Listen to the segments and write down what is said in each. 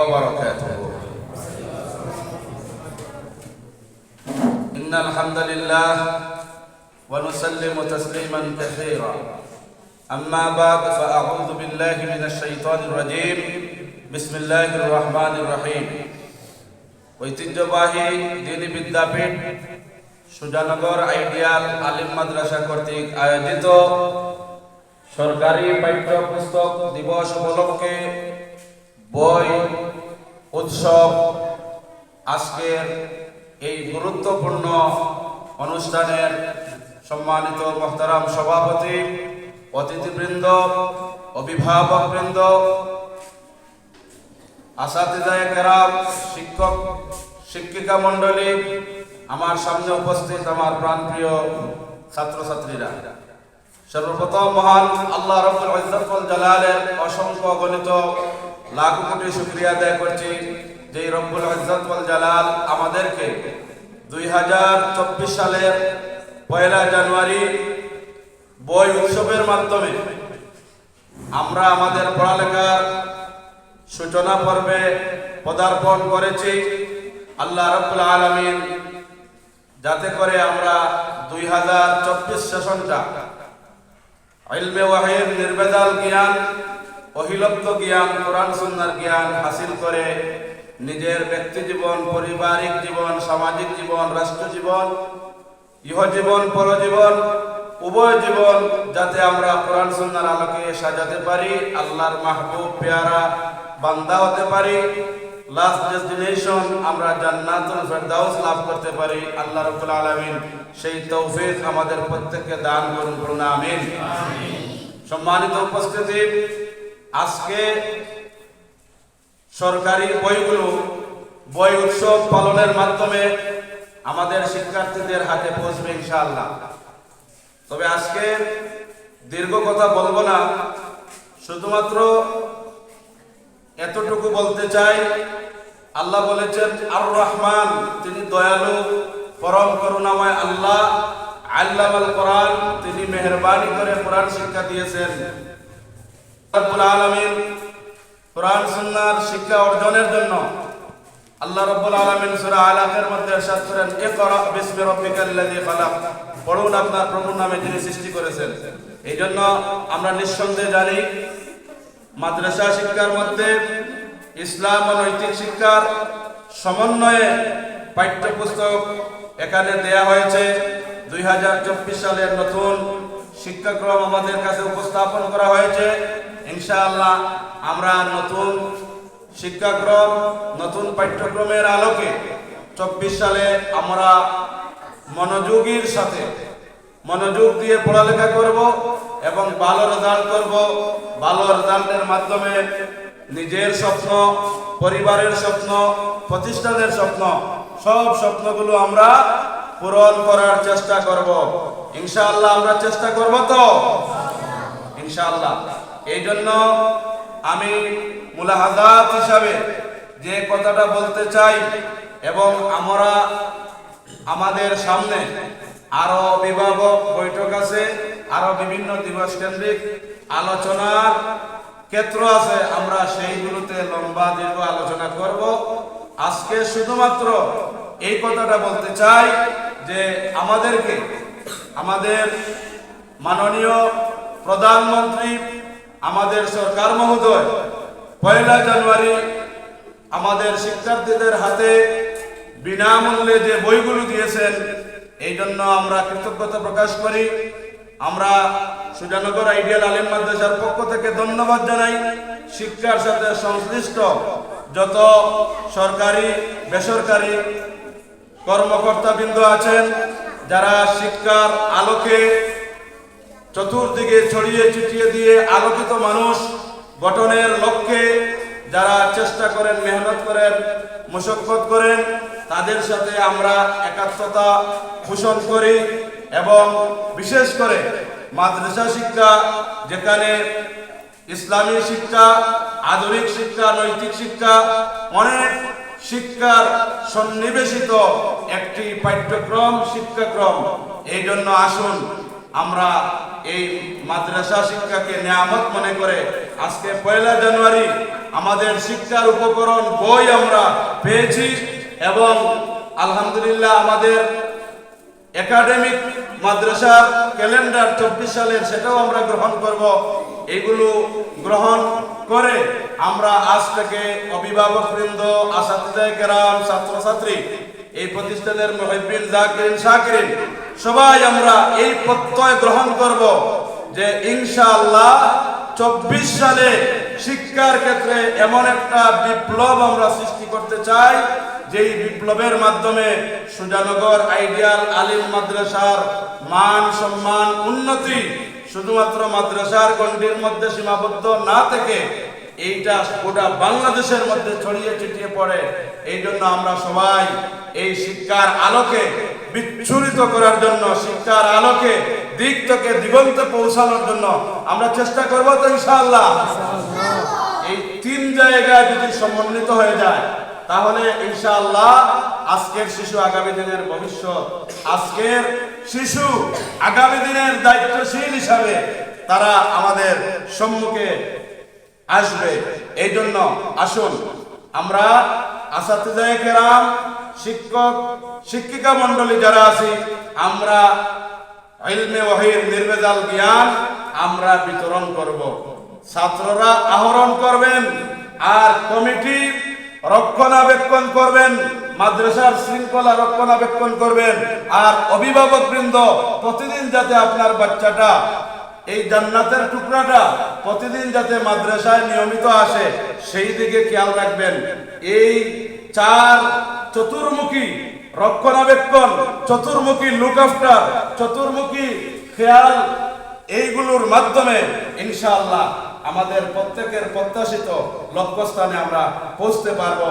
وبركاته إن الحمد لله ونسلم تسليما كثيرا أما بعد فأعوذ بالله من الشيطان الرجيم بسم الله الرحمن الرحيم ঐতিহ্যবাহী দিনী বিদ্যাপীঠ সুজানগর আইডিয়াল আলিম মাদ্রাসা কর্তৃক আয়োজিত সরকারি পাঠ্যপুস্তক দিবস উপলক্ষে বই উৎসব আজকের এই গুরুত্বপূর্ণ অনুষ্ঠানের সম্মানিত মোহতারাম সভাপতি, অতিথিবৃন্দ, অভিভাবকবৃন্দ আসাদিদায় কেরাম শিক্ষক, শিক্ষিকা মণ্ডলী, আমার সামনে উপস্থিত আমার প্রাণপ্রিয় ছাত্রছাত্রীরা। সর্বপ্রথম মহান আল্লাহ ওয়াল জালালের অসংখ্য গণিত লাখ কোটি শুকরিয়া আদায় করছি যে রব্বুল ইজ্জত ওয়াল জালাল আমাদেরকে দুই হাজার চব্বিশ সালের পয়লা জানুয়ারি বই উৎসবের মাধ্যমে আমরা আমাদের পড়ালেখার সূচনা পর্বে পদার্পণ করেছি। আল্লাহ রব্বুল আলমিন যাতে করে আমরা দুই হাজার চব্বিশ সেশনটা ইলমে ওয়াহির নির্বেদাল জ্ঞান অহিলব্ধ জ্ঞান কোরআন সুন্নার জ্ঞান হাসিল করে নিজের ব্যক্তি জীবন পারিবারিক জীবন সামাজিক জীবন রাষ্ট্র জীবন ইহ জীবন পরজীবন উভয় জীবন যাতে আমরা কোরআন সুন্নার আলোকে সাজাতে পারি আল্লাহর মাহবুব পেয়ারা বান্দা হতে পারি। লাস্ট ডেস্টিনেশন আমরা জান্নাতুল ফেরদাউস লাভ করতে পারি। আল্লাহ রাব্বুল আলামিন সেই তৌফিক আমাদের প্রত্যেককে দান করুন করুন আমিন। সম্মানিত উপস্থিতি আজকে সরকারি বইগুলো, বই উৎসব পালনের মাধ্যমে আমাদের শিক্ষার্থীদের হাতে পৌঁছবে ইনশাআল্লাহ। তবে আজকে দীর্ঘ কথা বলব না, শুধুমাত্র এতটুকু বলতে চাই, আল্লাহ বলেছেন আর রহমান তিনি দয়ালু, পরম করুণাময় আল্লাহ, আল্লামাল কোরআন, তিনি মেহরবানি করে কোরআন শিক্ষা দিয়েছেন। রব্বুল আলামিন কোরআন সুন্নাহর শিক্ষা অর্জনের জন্য আল্লাহ রাব্বুল আলামিন সূরা আলাকের মধ্যে ارشاد করেন ইকরা বিসমি রাব্বিকাল্লাযী খালাক পড়ুন আপনার প্রভুর নামে যিনি সৃষ্টি করেছেন এই জন্য আমরা নিঃসন্দেহে জানি মাদ্রাসা শিক্ষার মধ্যে ইসলাম ও নৈতিক শিক্ষার সমন্বয়ে পাঠ্যপুস্তক এখানে দেয়া হয়েছে দুই সালের নতুন শিক্ষাক্রম আমাদের কাছে উপস্থাপন করা হয়েছে ইনশাআল্লাহ আমরা নতুন শিক্ষাক্রম, নতুন পাঠ্যক্রমের আলোকে চব্বিশ সালে আমরা মনোযোগীর সাথে মনোযোগ দিয়ে পড়ালেখা করব এবং ভালো রেজাল্ট করব। ভালো রেজাল্টের মাধ্যমে নিজের স্বপ্ন, পরিবারের স্বপ্ন, প্রতিষ্ঠানের স্বপ্ন, সব স্বপ্নগুলো আমরা পূরণ করার চেষ্টা করব। ইনশাআল্লাহ আমরা চেষ্টা করব তো? ইনশাআল্লাহ। এই জন্য আমি মুলাহাদাত হিসাবে যে কথাটা বলতে চাই এবং আমরা আমাদের সামনে আরও অভিভাবক বৈঠক আছে, আরও বিভিন্ন দিবস কেন্দ্রিক আলোচনার ক্ষেত্র আছে, আমরা সেইগুলোতে লম্বা দীর্ঘ আলোচনা করব। আজকে শুধুমাত্র এই কথাটা বলতে চাই যে আমাদেরকে, আমাদের মাননীয় প্রধানমন্ত্রী আমাদের সরকার মহোদয়, পয়লা জানুয়ারি আমাদের শিক্ষার্থীদের হাতে বিনামূল্যে যে বইগুলো দিয়েছেন, এই জন্য আমরা কৃতজ্ঞতা প্রকাশ করি। আমরা সুজানগর আইডিয়াল আলিম মাদ্রাসার পক্ষ থেকে ধন্যবাদ জানাই। শিক্ষার সাথে সংশ্লিষ্ট যত সরকারি, বেসরকারি কর্মকর্তা বিন্দু আছেন, যারা শিক্ষার আলোকে চতুর্দিকে ছড়িয়ে ছিটিয়ে দিয়ে আলোকিত মানুষ গঠনের লক্ষ্যে যারা চেষ্টা করেন, মেহনত করেন মুশক্কত করেন, তাদের সাথে আমরা একাত্মতা পোষণ করি এবং বিশেষ করে মাদ্রাসা শিক্ষা, যেখানে ইসলামী শিক্ষা, আধুনিক শিক্ষা, নৈতিক শিক্ষা, অনেক শিক্ষার সন্নিবেশিত একটি পাঠ্যক্রম, শিক্ষাক্রম। এই জন্য আসুন আমরা এই মাদ্রাসা শিক্ষাকে নিয়ামত মনে করে আজকে পয়লা জানুয়ারি আমাদের শিক্ষার উপকরণ বই আমরা পেয়েছি এবং আলহামদুলিল্লাহ আমাদের একাডেমিক মাদ্রাসার ক্যালেন্ডার চব্বিশ সালের সেটাও আমরা গ্রহণ করব। এগুলো গ্রহণ করে আমরা আজ থেকে অভিভাবক বৃন্দ কেরাম, ছাত্রছাত্রী, এই প্রতিষ্ঠানের মহিবিন জাকিরিন শাকিরিন সবাই আমরা এই প্রত্যয় গ্রহণ করব যে ইনশাআল্লাহ চব্বিশ সালে শিক্ষার ক্ষেত্রে এমন একটা বিপ্লব আমরা সৃষ্টি করতে চাই, যেই বিপ্লবের মাধ্যমে সুজানগর আইডিয়াল আলিম মাদ্রাসার মান সম্মান উন্নতি শুধুমাত্র মাদ্রাসার গণ্ডির মধ্যে সীমাবদ্ধ না থেকে এইটা গোটা বাংলাদেশের মধ্যে ছড়িয়ে ছিটিয়ে পড়ে। এই জন্য আমরা সবাই এই শিক্ষার আলোকে বিচ্ছুরিত করার জন্য, শিক্ষার আলোকে দিক থেকে দিগন্তে পৌঁছানোর জন্য আমরা চেষ্টা করব তো ইনশাআল্লাহ। এই তিন জায়গায় যদি সমন্বিত হয়ে যায়, তাহলে ইনশাআল্লাহ আজকের শিশু আগামী দিনের ভবিষ্যৎ, আজকের শিশু আগামী দিনের দায়িত্বশীল হিসাবে তারা আমাদের সম্মুখে আসবে। এই জন্য আসুন, আমরা আসাতিজায় কেরাম শিক্ষক, শিক্ষিকা মন্ডলী যারা আছি, আমরা ইলমে ওয়াহির নির্বেজাল জ্ঞান আমরা বিতরণ করব। ছাত্ররা আহরণ করবেন, আর কমিটি রক্ষণাবেক্ষণ করবেন, মাদ্রাসার শৃঙ্খলা রক্ষণাবেক্ষণ করবেন, আর অভিভাবক বৃন্দ প্রতিদিন যাতে আপনার বাচ্চাটা এই জান্নাতের টুকরাটা প্রতিদিন যাতে মাদ্রাসায় নিয়মিত আসে, সেই দিকে খেয়াল রাখবেন। এই চার চতুর্মুখী রক্ষণাবেক্ষণ, চতুর্মুখী লুক আফটার চতুর্মুখী খেয়াল এইগুলোর মাধ্যমে, ইনশাআল্লাহ। আমাদের প্রত্যেকের প্রত্যাশিত লক্ষ্যস্থানে আমরা পৌঁছতে পারব।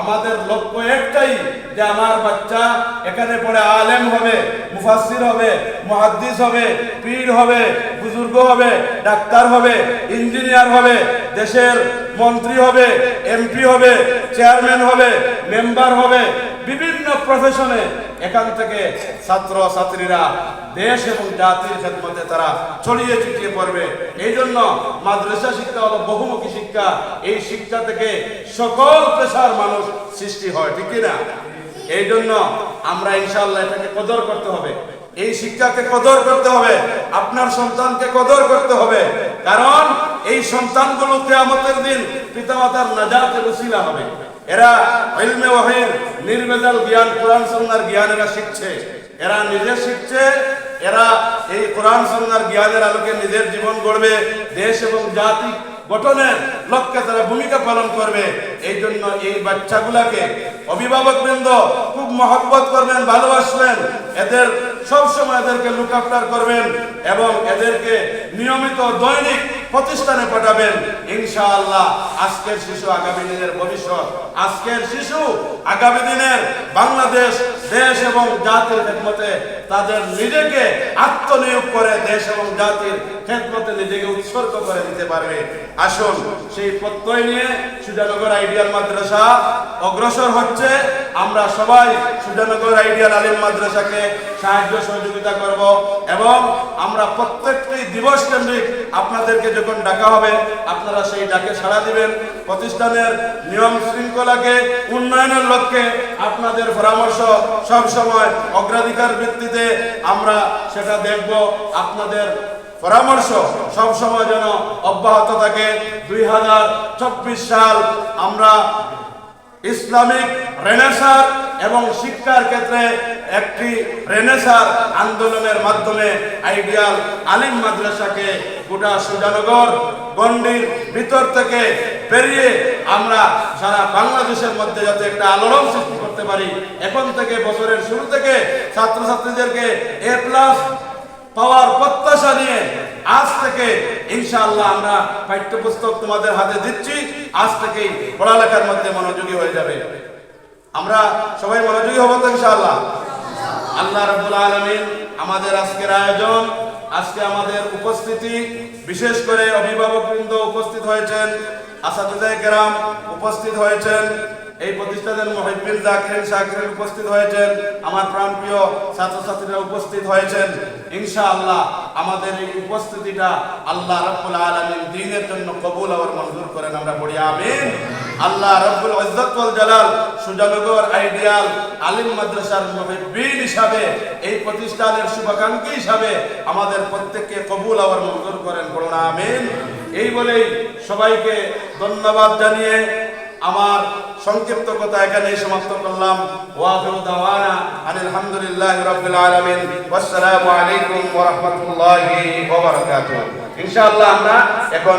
আমাদের লক্ষ্য একটাই যে আমার বাচ্চা এখানে পড়ে আলেম হবে, মুফাসসির হবে, মুহাদ্দিস হবে, পীর হবে, বুজুর্গ হবে, ডাক্তার হবে, ইঞ্জিনিয়ার হবে, দেশের মন্ত্রী হবে, এমপি হবে, চেয়ারম্যান হবে, মেম্বার হবে, বিভিন্ন প্রফেশনে এখান থেকে ছাত্র, ছাত্রীরা দেশ এবং জাতির খেদমতে তারা ছড়িয়ে ছিটিয়ে পড়বে। এই জন্য মাদ্রাসা শিক্ষা হলো বহুমুখী শিক্ষা। এই শিক্ষা থেকে সকল পেশার মানুষ সৃষ্টি হয়, ঠিক না এই জন্য আমরা ইনশাআল্লাহ এটাকে কদর করতে হবে। এই শিক্ষাকে কদর করতে হবে, আপনার সন্তানকে কদর করতে হবে। কারণ এই সন্তানগুলো কেয়ামতের দিন পিতামাতার নাজাতের উসিলা হবে। এরা ইলমে ওয়াহির, নির্বেজাল জ্ঞান, কোরআন সুন্নাহর জ্ঞান এরা শিখছে। এরা নিজে শিখছে, এরা এই কোরআন সুন্নাহর জ্ঞানের আলোকে নিজের জীবন গড়বে, দেশ এবং জাতি গঠনের লক্ষ্যে তারা ভূমিকা পালন করবে। এই জন্য এই বাচ্চাগুলাকে অভিভাবক বৃন্দ খুব মহব্বত করবেন, ভালোবাসবেন। এদের সব সময় এদেরকে লুক আফটার করবেন এবং এদেরকে নিয়মিত দৈনিক প্রতিষ্ঠানে পাঠাবেন। ইনশাআল্লাহ আজকের শিশু আগামী দিনের ভবিষ্যৎ। আজকের শিশু আগামী দিনের বাংলাদেশ, দেশ এবং জাতির খেদমতে তাদের নিজেকে আত্মনিয়োগ করে দেশ এবং জাতির খেদমতে নিজেকে উৎসর্গ করে দিতে পারবে। আসুন, সেই প্রত্যয় নিয়ে সুজানগর আইডিয়াল মাদ্রাসা অগ্রসর হচ্ছে। আমরা সবাই সুজানগর আইডিয়াল আলিম মাদ্রাসাকে সাহায্য সহযোগিতা করব এবং আমরা প্রত্যেকটি দিবস কেন্দ্রিক আপনাদেরকে যখন ডাকা হবে, আপনারা সেই ডাকে সাড়া দিবেন। প্রতিষ্ঠানের নিয়ম শৃঙ্খলাকে, উন্নয়নের লক্ষ্যে আপনাদের পরামর্শ সব সময় অগ্রাধিকার ভিত্তিতে আমরা সেটা দেখব। আপনাদের পরামর্শ সব সময় যেন অব্যাহত থাকে। দুই হাজার চব্বিশ সাল আমরা ইসলামিক রেনেসার এবং শিক্ষার ক্ষেত্রে একটি রেনেসার আন্দোলনের মাধ্যমে আইডিয়াল আলিম মাদ্রাসাকে গোটা সুজানগর গন্ডির ভিতর থেকে পেরিয়ে আমরা সারা বাংলাদেশের মধ্যে যাতে একটা আলোড়ন সৃষ্টি করতে পারি, এখন থেকে বছরের শুরু থেকে ছাত্রছাত্রীদেরকে এ প্লাস পাওয়ার প্রত্যাশা নিয়ে আজ থেকে ইনশাআল্লাহ আমরা পাঠ্যপুস্তক তোমাদের হাতে দিচ্ছি, আজ থেকেই পড়ালেখার মধ্যে মনোযোগী হয়ে যাবে। আমরা সবাই মনোযোগী হব তো ইনশাআল্লাহ। আল্লাহ রাব্বুল আলামিন আমাদের আজকের আয়োজন, আজকে আমাদের উপস্থিতি, বিশেষ করে অভিভাবকবৃন্দ উপস্থিত হয়েছেন আসাদুল্লাহ কেরাম উপস্থিত হয়েছেন, এই প্রতিষ্ঠানের মহিবিন জাকিরিন শাকিরিন উপস্থিত হয়েছেন, আমার প্রাণপ্রিয় ছাত্রছাত্রীরা উপস্থিত হয়েছেন। ইনশাআল্লাহ আমাদের এই উপস্থিতিটা আল্লাহ রাব্বুল আলামিন দ্বীনের জন্য কবুল আর মঞ্জুর করেন, আমরা পড়ি, আমিন। আল্লাহ রাব্বুল ইজ্জত ওয়াল জালাল সুজানগর আইডিয়াল আলিম মাদ্রাসার মুহিব্বিন হিসাবে এই প্রতিষ্ঠানের শুভাকাঙ্ক্ষী হিসাবে আমাদের প্রত্যেককে কবুল আর মঞ্জুর করেন। পড়ুন আমিন। এই বলেই সবাইকে ধন্যবাদ জানিয়ে আমার সংক্ষিপ্ত কথা এখানেই সমাপ্ত করলাম। ওয়াফিরু দাওয়ানা আনিল হামদুলিল্লাহি রাব্বিল আলামিন। ওয়াসসালামু আলাইকুম ওয়া রাহমাতুল্লাহি ওয়া বারাকাতুহু। ইনশাআল্লাহ আমরা এখন